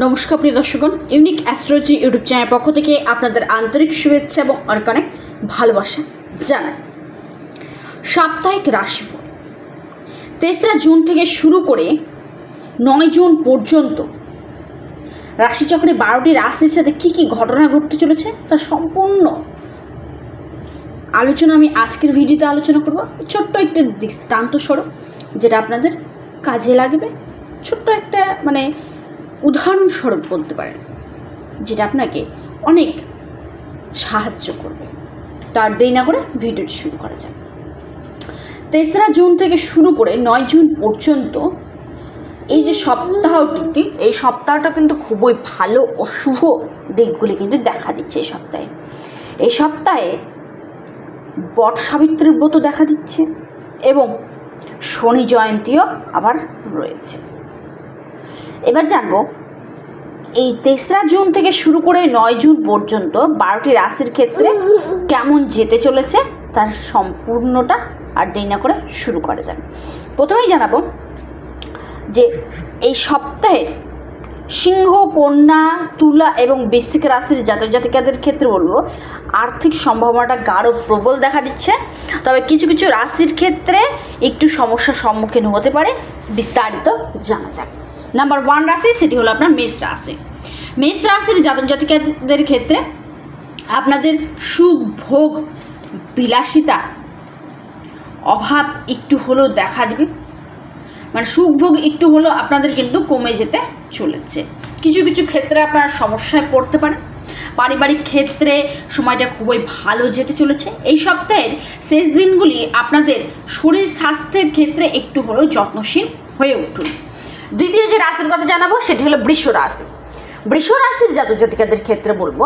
নমস্কার, প্রিয় দর্শকগণ। ইউনিক অ্যাস্ট্রোলজি ইউটিউব চ্যানেল পক্ষ থেকে আপনাদের আন্তরিক শুভেচ্ছা এবং অনেক অনেক ভালোবাসা জানাই। সাপ্তাহিক রাশিফল। তেসরা জুন থেকে শুরু করে নয় জুন পর্যন্ত রাশিচক্রে বারোটি রাশির সাথে কী কী ঘটনা ঘটতে চলেছে তার সম্পূর্ণ আলোচনা আমি আজকের ভিডিওতে আলোচনা করব। ছোট্ট একটা দৃষ্টান্ত স্বরূপ, যেটা আপনাদের কাজে লাগবে। ছোট্ট একটা মানে উদাহরণস্বরূপ বলতে পারেন, যেটা আপনাকে অনেক সাহায্য করবে। তার দেরি না করে ভিডিওটি শুরু করা যাক। তেসরা জুন থেকে শুরু করে নয় জুন পর্যন্ত এই যে সপ্তাহটি এই সপ্তাহটা কিন্তু খুবই ভালো ও শুভ দিকগুলি কিন্তু দেখা দিচ্ছে এই সপ্তাহে। এই সপ্তাহে বট সাবিত্রীর ব্রত দেখা দিচ্ছে এবং শনি জয়ন্তীও আবার রয়েছে। এবার জানব এই তেসরা জুন থেকে শুরু করে নয় জুন পর্যন্ত বারোটি রাশির ক্ষেত্রে কেমন যেতে চলেছে তার সম্পূর্ণটা আর দেরি না করে শুরু করা যাবে প্রথমেই জানাব যে এই সপ্তাহে সিংহ, কন্যা, তুলা এবং বৃশ্চিক রাশির জাতক জাতিকাদের ক্ষেত্রে বলব, আর্থিক সম্ভাবনাটা গাঢ় প্রবল দেখা দিচ্ছে। তবে কিছু কিছু রাশির ক্ষেত্রে একটু সমস্যার সম্মুখীন হতে পারে, বিস্তারিত জানা যাক। নাম্বার ওয়ান রাশি, সেটি হলো আপনার মেষ রাশি। মেষ রাশির জাতক জাতিকাদের ক্ষেত্রে আপনাদের সুখ, ভোগ, বিলাসিতা, অভাব একটু হলেও দেখা দেবে। মানে সুখ, ভোগ একটু হলেও আপনাদের কিন্তু কমে যেতে চলেছে। কিছু কিছু ক্ষেত্রে আপনারা সমস্যায় পড়তে পারেন। পারিবারিক ক্ষেত্রে সময়টা খুবই ভালো যেতে চলেছে। এই সপ্তাহের শেষ দিনগুলি আপনাদের শরীর স্বাস্থ্যের ক্ষেত্রে একটু হলেও যত্নশীল হয়ে উঠুন। দ্বিতীয় যে রাশির কথা জানাব, সেটি হলো বৃষ রাশি। বৃষ রাশির জাতক জাতিকাদের ক্ষেত্রে বলব,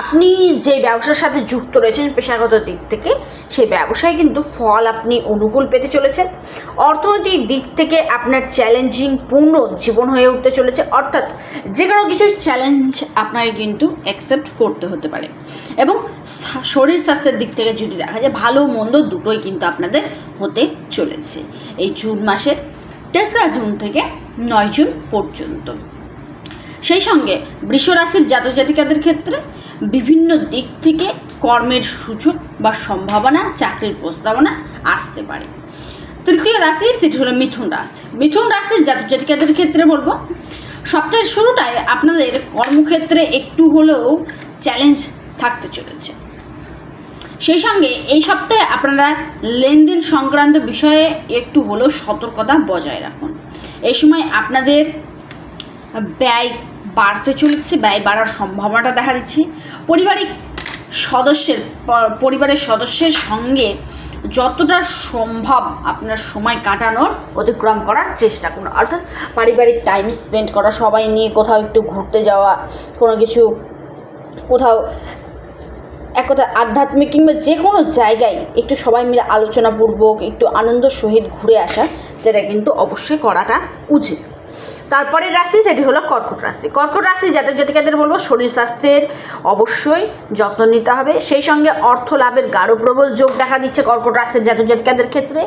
আপনি যে ব্যবসার সাথে যুক্ত রয়েছেন পেশাগত দিক থেকে সেই ব্যবসায় কিন্তু ফল আপনি অনুকূল পেতে চলেছেন। অর্থনৈতিক দিক থেকে আপনার চ্যালেঞ্জিং পূর্ণ জীবন হয়ে উঠতে চলেছে, অর্থাৎ যে কোনো কিছু চ্যালেঞ্জ আপনাকে কিন্তু অ্যাকসেপ্ট করতে হতে পারে। এবং শরীর স্বাস্থ্যের দিক থেকে যদি দেখা যায়, ভালো মন্দ দুটোই কিন্তু আপনাদের হতে চলেছে। এই জুন মাসের তেসরা জুন থেকে নয় জুন পর্যন্ত। সেই সঙ্গে বৃষরাশির জাতক জাতিকাদের ক্ষেত্রে বিভিন্ন দিক থেকে কর্মের সুযোগ বা সম্ভাবনা, চাকরির প্রস্তাবনা আসতে পারে। তৃতীয় রাশি সেটি হলো মিথুন রাশি। মিথুন রাশির জাতক জাতিকাদের ক্ষেত্রে বলব, সপ্তাহের শুরুটায় আপনাদের কর্মক্ষেত্রে একটু হলেও চ্যালেঞ্জ থাকতে চলেছে। সেই সঙ্গে এই সপ্তাহে আপনারা লেনদেন সংক্রান্ত বিষয়ে একটু হলেও সতর্কতা বজায় রাখুন। এই সময় আপনাদের ব্যয় বাড়তে চলেছে, ব্যয় বাড়ার সম্ভাবনাটা দেখা দিচ্ছে। পারিবারিক সদস্যের, পরিবারের সদস্যের সঙ্গে যতটা সম্ভব আপনার সময় কাটানোর অতিক্রম করার চেষ্টা করুন। অর্থাৎ পারিবারিক টাইম স্পেন্ড করা, সবাই নিয়ে কোথাও একটু ঘুরতে যাওয়া, কোনো কিছু, কোথাও এক আধ্যাত্মিক কিংবা যে কোনো জায়গায় একটু সবাই মিলে আলোচনাপূর্বক, একটু আনন্দ সহিত ঘুরে আসা, সেটা কিন্তু অবশ্যই করাটা উচিত। তারপরে রাশি, সেটি হলো কর্কট রাশি। কর্কট রাশি, জাতক জাতিকাদের বলব, শরীর স্বাস্থ্যের অবশ্যই যত্ন নিতে হবে। সেই সঙ্গে অর্থ লাভের গাঢ় প্রবল যোগ দেখা দিচ্ছে কর্কট রাশির জাতক জাতিকাদের ক্ষেত্রে।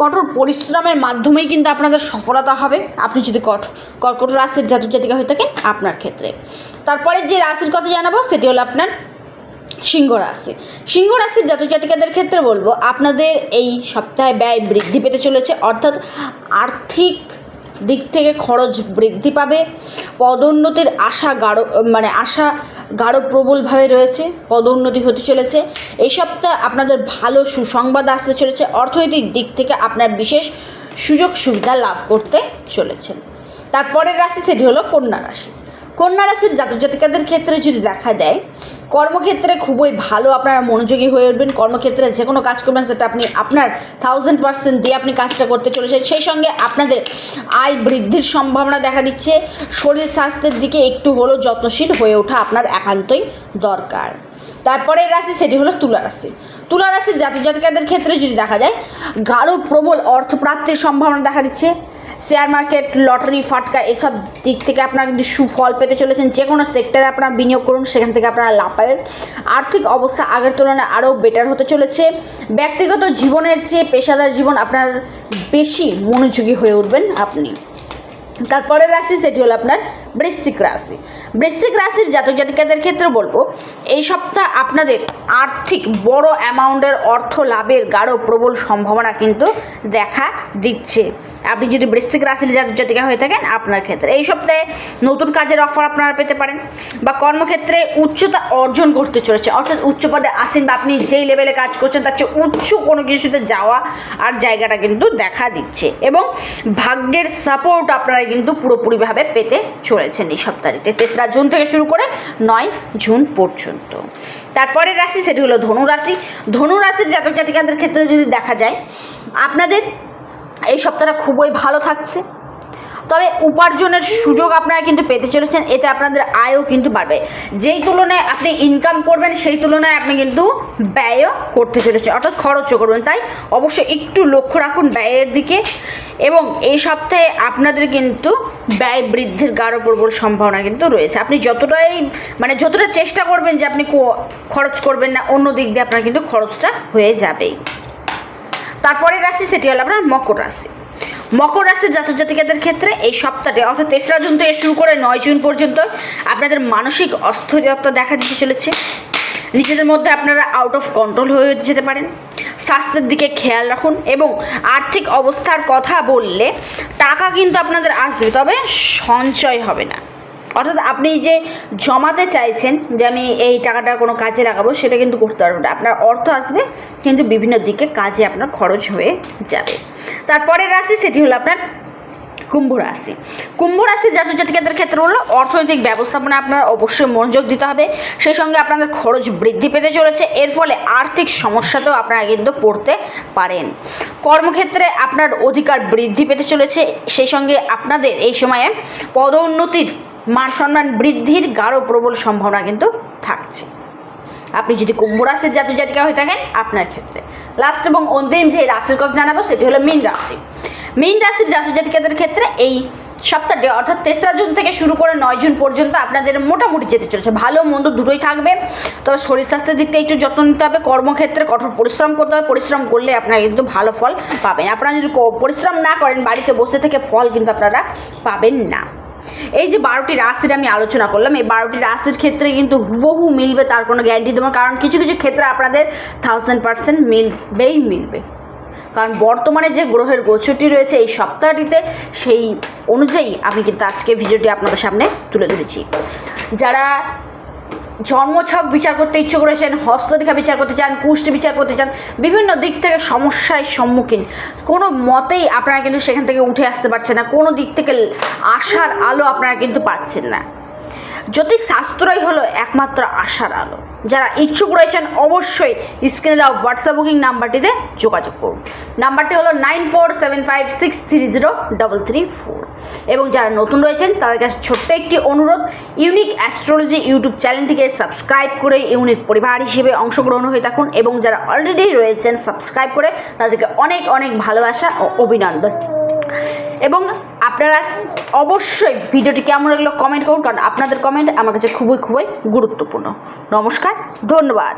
কঠোর পরিশ্রমের মাধ্যমেই কিন্তু আপনাদের সফলতা হবে। আপনি যদি কঠ, কর্কট রাশির জাতক জাতিকা হয়ে থাকেন, আপনার ক্ষেত্রে। তারপরে যে রাশির কথা জানাব, সেটি হলো আপনার সিংহ রাশি সিংহ রাশির জাতক জাতিকাদের ক্ষেত্রে বলব, আপনাদের এই সপ্তাহে ব্যয় বৃদ্ধি পেতে চলেছে, অর্থাৎ আর্থিক দিক থেকে খরচ বৃদ্ধি পাবে। পদোন্নতির আশা গাঢ় মানে আশা গাঢ় প্রবলভাবে রয়েছে, পদোন্নতি হতে চলেছে। এই সপ্তাহে আপনাদের ভালো সুসংবাদ আসতে চলেছে, অর্থনৈতিক দিক থেকে আপনার বিশেষ সুযোগ সুবিধা লাভ করতে চলেছেন তারপরের রাশি সেটি হলো কন্যা রাশি। কন্যা রাশির জাতক জাতিকাদের ক্ষেত্রে যদি দেখা দেয়, কর্মক্ষেত্রে খুবই ভালো আপনারা মনোযোগী হয়ে উঠবেন। কর্মক্ষেত্রে যে কোনো কাজ করবেন, সেটা আপনি আপনার থাউজেন্ড পার্সেন্ট দিয়ে আপনি কাজটা করতে চলেছেন। সেই সঙ্গে আপনাদের আয় বৃদ্ধির সম্ভাবনা দেখা দিচ্ছে। শরীর স্বাস্থ্যের দিকে একটু হলেও যত্নশীল হয়ে ওঠা আপনার একান্তই দরকার। তারপরে রাশি, সেটি হলো তুলা রাশি। তুলা রাশির জাতক জাতিকাদের ক্ষেত্রে যদি দেখা যায়, গাঢ় প্রবল অর্থপ্রাপ্তির সম্ভাবনা দেখা দিচ্ছে। শেয়ার মার্কেট, লটারি, ফাটকা এসব দিক থেকে আপনারা কিন্তু সুফল পেতে চলেছেন। যে কোনো সেক্টরে আপনারা বিনিয়োগ করুন, সেখান থেকে আপনারা লাভ পাবেন। আর্থিক অবস্থা আগের তুলনায় আরও বেটার হতে চলেছে। ব্যক্তিগত জীবনের চেয়ে পেশাদার জীবন আপনার বেশি মনোযোগী হয়ে উঠবেন আপনি। তারপরের রাশি, সেটি হলো আপনার বৃশ্চিক রাশি। বৃশ্চিক রাশির জাতক জাতিকাদের ক্ষেত্রে বলব, এই সপ্তাহ আপনাদের আর্থিক বড় অ্যামাউন্টের অর্থ লাভের গাঢ় প্রবল সম্ভাবনা কিন্তু দেখা দিচ্ছে। আপনি যদি বৃশ্চিক রাশির জাতক জাতিকা হয়ে থাকেন, আপনার ক্ষেত্রে এই সপ্তাহে নতুন কাজের অফার আপনারা পেতে পারেন বা কর্মক্ষেত্রে উচ্চতা অর্জন করতে চলেছে। অর্থাৎ উচ্চ পদে আসেন বা আপনি যেই লেভেলে কাজ করছেন, তার চেয়ে উচ্চ কোনো কিছুতে যাওয়া আর জায়গাটা কিন্তু দেখা দিচ্ছে। এবং ভাগ্যের সাপোর্ট আপনারা কিন্তু পুরোপুরিভাবে পেতে চলেছেন এই সপ্তাহে তেসরা জুন থেকে শুরু করে নয় জুন পর্যন্ত। তারপরের রাশি, সেটি হলো ধনুরাশি ধনুরাশির ধনু রাশির জাতক জাতিকাদের ক্ষেত্রে যদি দেখা যায়, আপনাদের এই সপ্তাহটা খুবই ভালো থাকছে। তবে উপার্জনের সুযোগ আপনারা কিন্তু পেতে চলেছেন, এতে আপনাদের আয়ও কিন্তু বাড়বে। যেই তুলনায় আপনি ইনকাম করবেন, সেই তুলনায় আপনি কিন্তু ব্যয়ও করতে চলেছেন, অর্থাৎ খরচও করবেন। তাই অবশ্যই একটু লক্ষ্য রাখুন ব্যয়ের দিকে এবং এই সপ্তাহে আপনাদের কিন্তু ব্যয় বৃদ্ধির গাঢ় প্রবল সম্ভাবনা কিন্তু রয়েছে। আপনি যতটাই মানে যতটা চেষ্টা করবেন যে আপনি খরচ করবেন না, অন্য দিক দিয়ে আপনার কিন্তু খরচটা হয়ে যাবেই। তারপরের রাশি সেটি হলো আপনার মকর রাশি। মকর রাশির জাতক জাতিকাদের ক্ষেত্রে এই সপ্তাহে অর্থাৎ তেসরা জুন থেকে শুরু করে নয় জুন পর্যন্ত আপনাদের মানসিক অস্থিরতা দেখা দিতে চলেছে। নিজেদের মধ্যে আপনারা আউট অফ কন্ট্রোল হয়ে যেতে পারেন। স্বাস্থ্যের দিকে খেয়াল রাখুন এবং আর্থিক অবস্থার কথা বললে টাকা কিন্তু আপনাদের আসবে, তবে সঞ্চয় হবে না। অর্থাৎ আপনি যে জমাতে চাইছেন যে আমি এই টাকাটা কোনো কাজে লাগাবো, সেটা কিন্তু করতে পারবেন না। আপনার অর্থ আসবে, কিন্তু বিভিন্ন দিকে কাজে আপনার খরচ হয়ে যাবে। তারপরের রাশি সেটি হলো আপনার কুম্ভ রাশি। কুম্ভ রাশির জাতক জাতিকাদের ক্ষেত্রে হলো অর্থনৈতিক ব্যবস্থাপনা আপনার অবশ্যই মনোযোগ দিতে হবে। সেই সঙ্গে আপনাদের খরচ বৃদ্ধি পেতে চলেছে। এর ফলে আর্থিক সমস্যাতেও আপনারা কিন্তু পড়তে পারেন। কর্মক্ষেত্রে আপনার অধিকার বৃদ্ধি পেতে চলেছে। সেই সঙ্গে আপনাদের এই সময়ে পদোন্নতির মান সম্মান বৃদ্ধির গাঢ় প্রবল সম্ভাবনা কিন্তু থাকছে। আপনি যদি কুম্ভ রাশির জাতক জাতিকা হয়ে থাকেন, আপনার ক্ষেত্রে। লাস্ট এবং অন্তিম যে রাশির কথা জানাব, সেটি হলো মীন রাশি। মীন রাশির জাতক জাতিকাদের ক্ষেত্রে এই সপ্তাহটি, অর্থাৎ তেসরা জুন থেকে শুরু করে নয় জুন পর্যন্ত আপনাদের মোটামুটি যেতে চলেছে। ভালো মন্দ দুটোই থাকবে। তবে শরীর স্বাস্থ্যের দিকটা একটু যত্ন নিতে হবে। কর্মক্ষেত্রে কঠোর পরিশ্রম করতে হবে। পরিশ্রম করলে আপনারা কিন্তু ভালো ফল পাবেন। আপনারা যদি পরিশ্রম না করেন, বাড়িতে বসে থেকে ফল কিন্তু আপনারা পাবেন না। এই যে বারোটি রাশির আমি আলোচনা করলাম, এই বারোটি রাশির ক্ষেত্রে কিন্তু হুবহু মিলবে, তার কোনো গ্যারান্টি দেবো কারণ কিছু কিছু ক্ষেত্রে আপনাদের থাউজেন্ড পার্সেন্ট মিলবেই মিলবে। কারণ বর্তমানে যে গ্রহের গোচরটি রয়েছে এই সপ্তাহটিতে, সেই অনুযায়ী আমি কিন্তু আজকে ভিডিওটি আপনাদের সামনে তুলে ধরেছি। যারা জন্মছক বিচার করতে ইচ্ছে করেছেন হস্তরেখা বিচার করতে চান কুষ্ঠ বিচার করতে চান, বিভিন্ন দিক থেকে সমস্যায় সম্মুখীন। কোনো মতেই আপনারা কিন্তু সেখান থেকে উঠে আসতে পারছেন না, কোনো দিক থেকে আশার আলো আপনারা কিন্তু পাচ্ছেন না। জ্যোতিষ শাস্ত্রই হলো একমাত্র আশার আলো। যারা ইচ্ছুক রয়েছেন অবশ্যই স্ক্রিনে দেওয়া হোয়াটসঅ্যাপ বুকিং নাম্বারটিতে যোগাযোগ করুন। নাম্বারটি হলো nine four seven five six three zero double three four এবং যারা নতুন রয়েছেন, তাদের কাছে ছোট্ট একটি অনুরোধ ইউনিক অ্যাস্ট্রোলজি ইউটিউব চ্যানেলটিকে সাবস্ক্রাইব করে ইউনিক পরিবার হিসেবে অংশগ্রহণ হয়ে থাকুন এবং যারা অলরেডি রয়েছেন সাবস্ক্রাইব করে তাদেরকে অনেক অনেক ভালোবাসা ও অভিনন্দন। এবং আপনারা অবশ্যই ভিডিওটি কেমন লাগল কমেন্ট করুন, কারণ আপনাদের কমেন্ট আমার কাছে খুবই খুবই গুরুত্বপূর্ণ। নমস্কার, ধন্যবাদ।